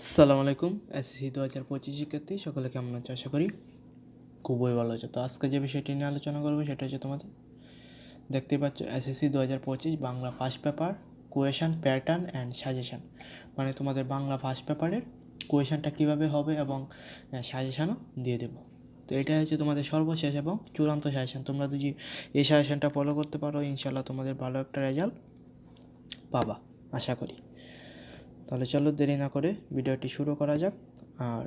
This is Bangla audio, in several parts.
আসসালামু আলাইকুম, এসএসসি দু হাজার পঁচিশ শিক্ষার্থী, সকলে কেমন আছে? আশা করি খুবই ভালো আছে। তো আজকে যে বিষয়টি নিয়ে আলোচনা করব সেটা হচ্ছে তোমাদের দেখতেই পাচ্ছ এসএসসি দু হাজার পঁচিশ Bangla first paper question pattern and suggestion মানে তোমাদের বাংলা ফার্স্ট পেপারের কোয়েশনটা কীভাবে হবে এবং সাজেশানও দিয়ে দেবো। তো এটা হচ্ছে তোমাদের সর্বশেষ এবং চূড়ান্ত সাজেশান তোমরা যদি এই সাজেশানটা ফলো করতে পারো ইনশাল্লাহ তোমাদের ভালো একটা রেজাল্ট পাবা, আশা করি। তাহলে চলো দেরি না করে ভিডিওটি শুরু করা যাক। আর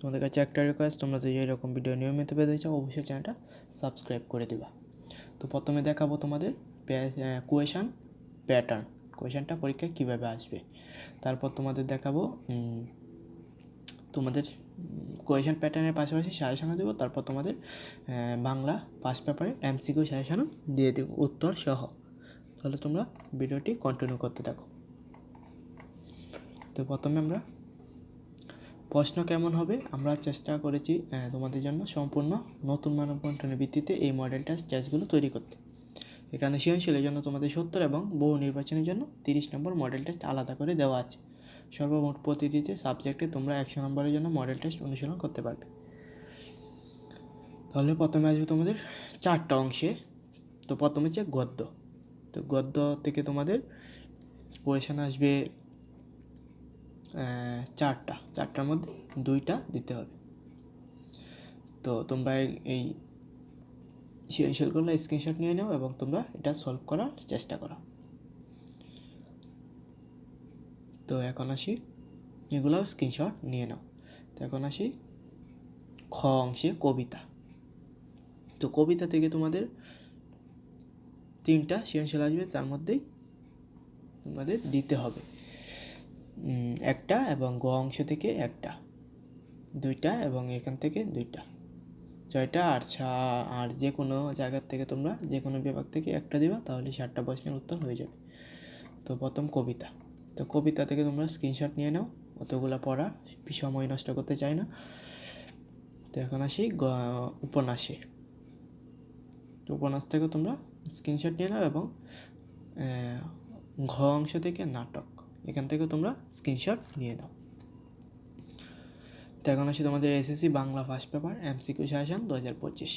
তোমাদের কাছে একটা রিকোয়েস্ট তোমরা যদি এরকম ভিডিও নিয়মিত পেতে চাও, অবশ্যই চ্যানেলটা সাবস্ক্রাইব করে দিবা। তো প্রথমে দেখাবো তোমাদের কোয়েশান প্যাটার্ন কোয়েশানটা পরীক্ষায় কীভাবে আসবে? তারপর তোমাদের দেখাবো তোমাদের কোয়েশন প্যাটার্নের পাশাপাশি সাজেশনও দেবো। তারপর তোমাদের বাংলা পাস পেপারে এমসিকিউ সাজেশনও দিয়ে দেবো। উত্তর সহ। তাহলে তোমরা ভিডিওটি কন্টিনিউ করতে থাকো। তো প্রথমে আমরা প্রশ্ন কেমন হবে? আমরা চেষ্টা করেছি তোমাদের জন্য সম্পূর্ণ নতুন মানব বন্টনের ভিত্তিতে এই মডেল টেস্ট টেস্টগুলো তৈরি করতে। এখানে সৃজনশীলের জন্য তোমাদের সত্তর এবং বহু নির্বাচনের জন্য তিরিশ নম্বর মডেল টেস্ট আলাদা করে দেওয়া আছে। সর্বমোট প্রতিটিতে সাবজেক্টে তোমরা একশো নম্বরের জন্য মডেল টেস্ট অনুশীলন করতে পারবে। তাহলে প্রথমে আসবে তোমাদের চারটা অংশে। তো প্রথমে হচ্ছে গদ্য। তো গদ্য থেকে তোমাদের কোয়েশন আসবে চারটা। চারটার মধ্যে দুইটা দিতে হবে। তো তোমরা এই- সৃজনশীলগুলো স্ক্রিনশট নিয়ে নাও এবং তোমরা এটা সলভ করার চেষ্টা করো। তো এখন আসি এগুলো স্ক্রিনশট নিয়ে নাও। তো এখন আসি খ অংশে কবিতা। তো কবিতা থেকে তোমাদের তিনটা সৃজনশীল আসবে, তার মধ্যেই তোমাদের দিতে হবে। একটা এবং গ অংশ থেকে একটা। দুইটা এবং এখান থেকে দুইটা। ছয়টা আর ছা, আর যে কোনো জায়গার থেকে তোমরা যে কোনো বিভাগ থেকে একটা দিবা, তাহলে ষাটটা প্রশ্নের উত্তর হয়ে যাবে। তো প্রথম কবিতা। তো কবিতা থেকে তোমরা স্ক্রিনশট নিয়ে নাও, অতগুলো পড়া, সময় নষ্ট করতে চাই না। তো এখন আসি উপন্যাসে উপন্যাস থেকে তোমরা স্ক্রিনশট নিয়ে নাও এবং ঘ অংশ থেকে নাটক। এখান থেকে তোমরা স্ক্রিনশট নিয়ে নাও। তো এখন আসি তোমাদের SSC Bangla first paper MCQ suggestion দু হাজার পঁচিশ।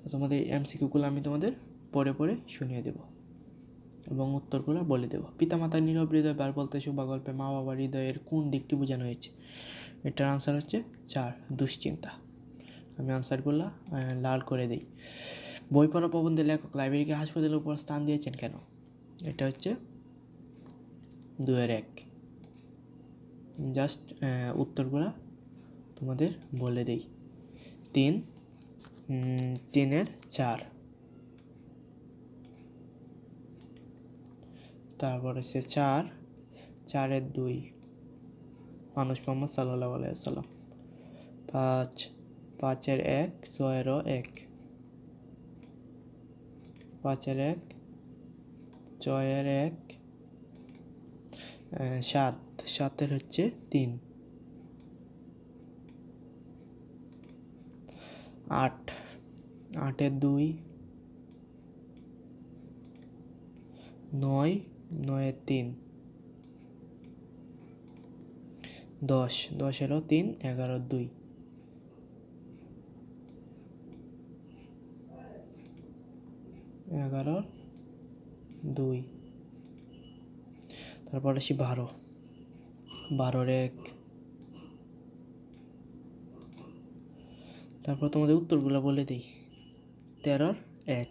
তো তোমাদের এমসিকিউগুলো আমি তোমাদের পরে পরে শুনিয়ে দেব এবং উত্তরগুলো বলে দেব। পিতামাতার নীরব হৃদয়, বার বলতে শুভা গল্পে মা বাবার হৃদয়ের কোন দিকটি বোঝানো হয়েছে? এটার আনসার হচ্ছে চার, দুশ্চিন্তা। আমি আনসারগুলো লাল করে দিই। বই পড়া প্রবন্ধের লেখক লাইব্রেরিকে হাসপাতালের উপর স্থান দিয়েছেন কেন? এটা হচ্ছে দুয়ের এক। জাস্ট উত্তরগুলা তোমাদের বলে দেই। তিন তিনের চার। তারপর হচ্ছে চার, চারের দুই। মানুষ মোহাম্মদ সাল্লাহ আলাইসাল্লাম পাঁচ, পাঁচের এক, ছয়েরও এক। পাঁচের এক, ছয়ের এক সাত। সাতের হচ্ছে তিন। আট। আটের দুই। নয়। নয়ের তিন। দশ। দশেরও তিন এগারো দুই। এগারো দুই। তারপর আসি বারো। বারোর এক। তারপর তোমাদের উত্তরগুলো বলে দিই। তেরোর এক।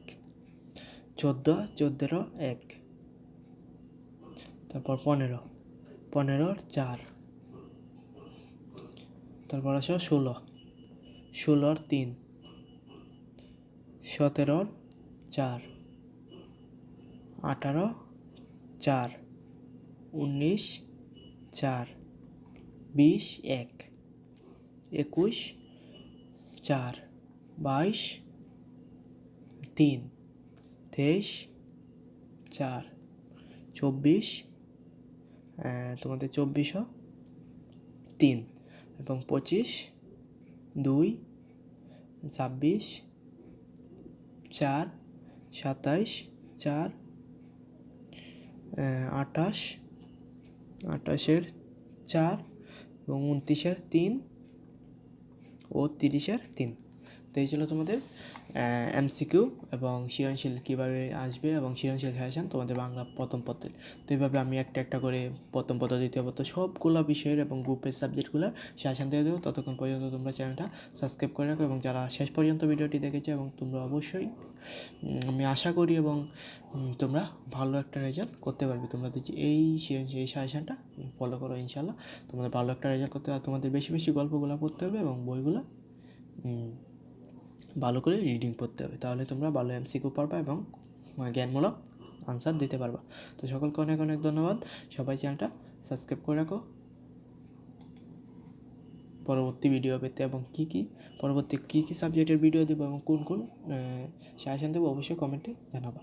চোদ্দ চোদ্দোরও এক। তারপর পনেরো। পনেরোর চার। তারপর আসো ষোলো। ষোলোর তিন। সতেরোর চার। আঠারো, চার। উনিশ, চার, বিশ, এক, একুশ, চার, বাইশ, তিন, তেইশ, চার, চব্বিশ তোমাদের চব্বিশও তিন এবং পঁচিশ, দুই, ছাব্বিশ, চার, সাতাইশ, চার আঠাশ আঠাশের চার এবং উনত্রিশের তিন ও তিরিশের তিন। তো এই ছিল তোমাদের এমসিকিউ এবং সৃজনশীল কীভাবে আসবে এবং সৃজনশীল সাজেশন তোমাদের বাংলা প্রথম পত্রে। তো এইভাবে আমি একটা একটা করে প্রথম পত্র, দ্বিতীয় পত্র সবগুলো বিষয়ের এবং গ্রুপের সাবজেক্টগুলো সাজেশন দিয়ে দেবো। ততক্ষণ পর্যন্ত তোমরা চ্যানেলটা সাবস্ক্রাইব করে রাখো এবং যারা শেষ পর্যন্ত ভিডিওটি দেখেছ এবং তোমরা অবশ্যই আমি আশা করি এবং তোমরা ভালো একটা রেজাল্ট করতে পারবে। তোমরা দেখছি এই এই সাজেশনটা ফলো করো ইনশাল্লাহ তোমাদের ভালো একটা রেজাল্ট করতে আর তোমাদের বেশি বেশি গল্পগুলো পড়তে হবে এবং বইগুলো ভালো করে রিডিং পড়তে হবে। তাহলে তোমরা ভালো এমসিকিউ পারবা এবং জ্ঞানমূলক আনসার দিতে পারবা। তো সকলকে অনেক অনেক ধন্যবাদ। সবাই চ্যানেলটা সাবস্ক্রাইব করে রাখো। পরবর্তী ভিডিও পেতে এবং কী কী, পরবর্তী কী কী সাবজেক্টের ভিডিও দেবো এবং কোন কোন সাজেশান দেবো অবশ্যই কমেন্টে জানাবা।